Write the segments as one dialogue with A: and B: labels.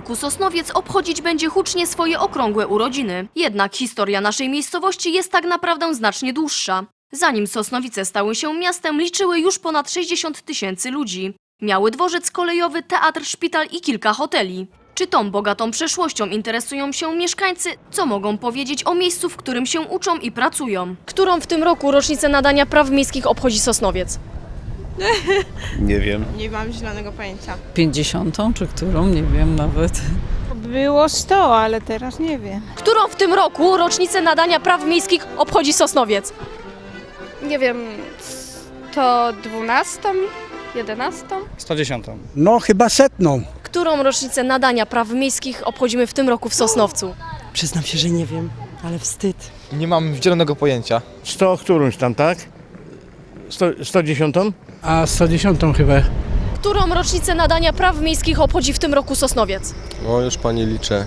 A: roku Sosnowiec obchodzić będzie hucznie swoje okrągłe urodziny. Jednak historia naszej miejscowości jest tak naprawdę znacznie dłuższa. Zanim Sosnowice stały się miastem, liczyły już ponad 60 tysięcy ludzi. Miały dworzec kolejowy, teatr, szpital i kilka hoteli. Czy tą bogatą przeszłością interesują się mieszkańcy? Co mogą powiedzieć o miejscu, w którym się uczą i pracują? Którą w tym roku rocznicę nadania praw miejskich obchodzi Sosnowiec?
B: Nie wiem.
C: Nie mam zielonego pojęcia.
D: 50 czy którą, nie wiem nawet.
C: Było 100, ale teraz nie wiem.
A: Którą w tym roku rocznicę nadania praw miejskich obchodzi Sosnowiec?
E: nie wiem, to 12, 11?
F: 110.
G: No chyba setną.
A: Którą rocznicę nadania praw miejskich obchodzimy w tym roku w Sosnowcu?
H: Przyznam się, że nie wiem, ale wstyd.
F: Nie mam zielonego pojęcia.
B: 100 którąś tam, tak? 100, 110?
G: A 110 chyba.
A: Którą rocznicę nadania praw miejskich obchodzi w tym roku Sosnowiec?
I: No już pani liczę.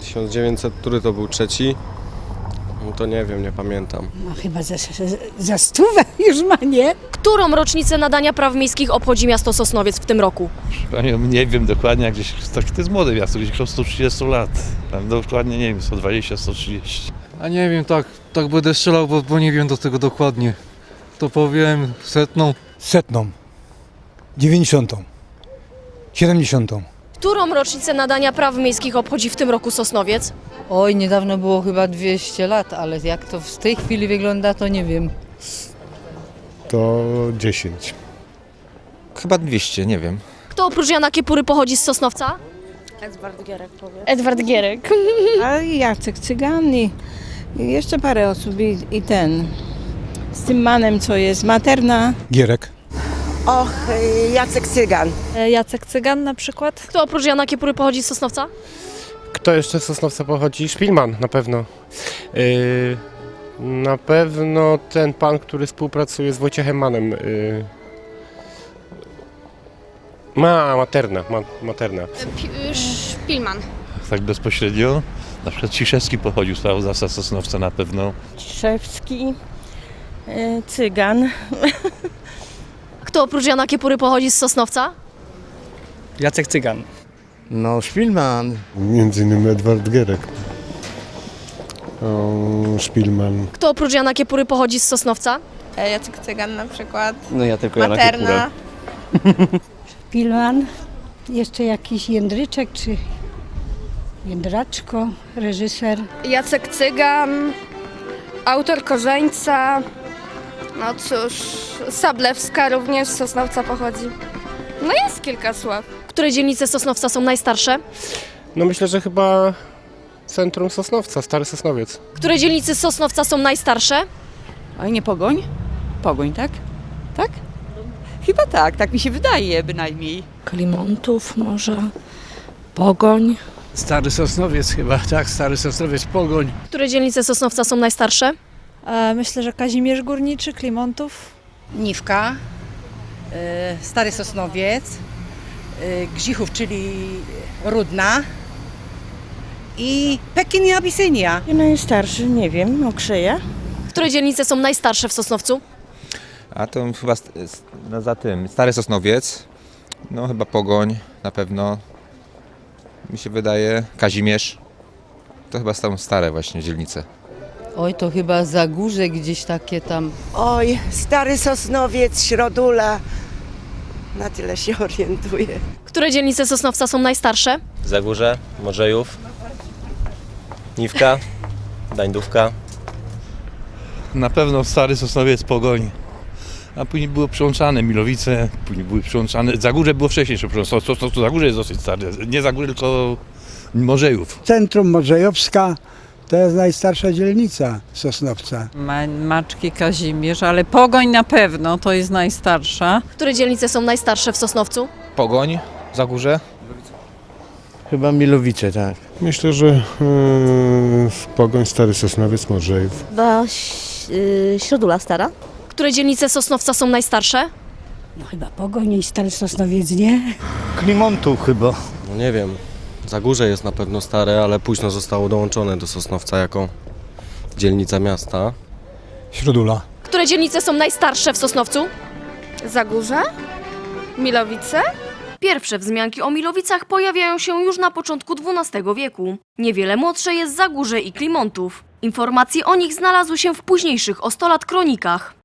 I: 1900, który to był trzeci? No to nie wiem, nie pamiętam.
H: No chyba za, za, za stówę już ma, nie?
A: Którą rocznicę nadania praw miejskich obchodzi miasto Sosnowiec w tym roku?
J: Panią, nie wiem dokładnie, jak gdzieś, to, to jest młode miasto, gdzieś około 130 lat. Tam dokładnie nie wiem, 120, 130.
F: A nie wiem, tak, tak będę strzelał, bo, bo nie wiem do tego dokładnie. To powiem setną.
G: Setną. 90. 70.
A: Którą rocznicę nadania praw miejskich obchodzi w tym roku Sosnowiec?
D: Oj, niedawno było chyba 200 lat, ale jak to w tej chwili wygląda, to nie wiem.
B: To 10.
F: Chyba 200, nie wiem.
A: Kto oprócz Jana Kiepury pochodzi z Sosnowca?
E: Edward Gierek.
C: A Jacek Cygan i jeszcze parę osób i, i ten. Z tym manem, co jest materna.
G: Gierek.
H: Och, Jacek Cygan.
E: Jacek Cygan na przykład.
A: Kto oprócz Jana Kiepury pochodzi z Sosnowca?
I: Kto jeszcze z Sosnowca pochodzi? Szpilman na pewno. Yy, na pewno ten pan, który współpracuje z Wojciechem Manem. Yy. Ma, materna, ma, materna.
E: Szpilman.
J: Tak bezpośrednio. Na przykład Ciszewski pochodził z prawodawca Sosnowca na pewno.
C: Szewski, e, Cygan.
A: Kto oprócz Jana Kiepury pochodzi z Sosnowca?
F: Jacek Cygan.
B: No, Szpilman.
I: Między innymi Edward Gierek. Szpilman.
A: Kto oprócz Jana Kiepury pochodzi z Sosnowca?
C: E, Jacek Cygan na przykład.
F: No ja tylko
C: Materna.
H: Pilman, jeszcze jakiś Jędryczek czy Jędraczko, reżyser.
E: Jacek Cygan, autor Korzeńca. No cóż, Sablewska również z Sosnowca pochodzi. No jest kilka sław.
A: Które dzielnice Sosnowca są najstarsze?
I: No myślę, że chyba centrum Sosnowca, Stary Sosnowiec.
A: Które dzielnice Sosnowca są najstarsze?
D: Oj, nie Pogoń? Pogoń, tak? Tak? Chyba tak, tak mi się wydaje bynajmniej.
E: Klimontów może, Pogoń.
G: Stary Sosnowiec chyba, tak? Stary Sosnowiec, Pogoń.
A: Które dzielnice Sosnowca są najstarsze?
E: myślę, że Kazimierz Górniczy, Klimontów.
D: Niwka, Stary Sosnowiec, Gzichów, czyli Rudna i Pekin i Abisynia.
C: Najstarszy, nie wiem, Okrzeja.
A: Które dzielnice są najstarsze w Sosnowcu?
F: A to chyba st- st- no za tym, Stary Sosnowiec. No chyba Pogoń na pewno. Mi się wydaje, Kazimierz. To chyba są stare właśnie dzielnice.
D: Oj, to chyba Zagórze gdzieś takie tam.
H: Oj, stary Sosnowiec, Środula. Na tyle się orientuję.
A: Które dzielnice Sosnowca są najstarsze?
I: Zagórze, Morzejów, Niwka, Dańdówka.
J: Na pewno stary Sosnowiec, Pogoń. A później było przyłączane Milowice, później były przyłączane... Zagórze było wcześniejsze przyłączone, to, to, to Zagórze jest dosyć stare. Nie Zagórze, tylko Morzejów.
G: Centrum Morzejowska to jest najstarsza dzielnica Sosnowca.
D: Ma, Maczki Kazimierz, ale Pogoń na pewno to jest najstarsza.
A: Które dzielnice są najstarsze w Sosnowcu?
F: Pogoń, Zagórze.
B: Chyba Milowice, tak.
I: Myślę, że yy, Pogoń, Stary Sosnowiec, Morzejów.
E: Chyba Środula Stara.
A: Które dzielnice Sosnowca są najstarsze?
H: No chyba Pogoń i stary Sosnowiec, nie?
B: Klimontów chyba.
I: No nie wiem. Zagórze jest na pewno stare, ale późno zostało dołączone do Sosnowca jako dzielnica miasta.
G: Środula.
A: Które dzielnice są najstarsze w Sosnowcu?
E: Zagórze, Milowice,
K: Pierwsze wzmianki o Milowicach pojawiają się już na początku XII wieku. Niewiele młodsze jest Zagórze i Klimontów. Informacje o nich znalazły się w późniejszych o 100 lat kronikach.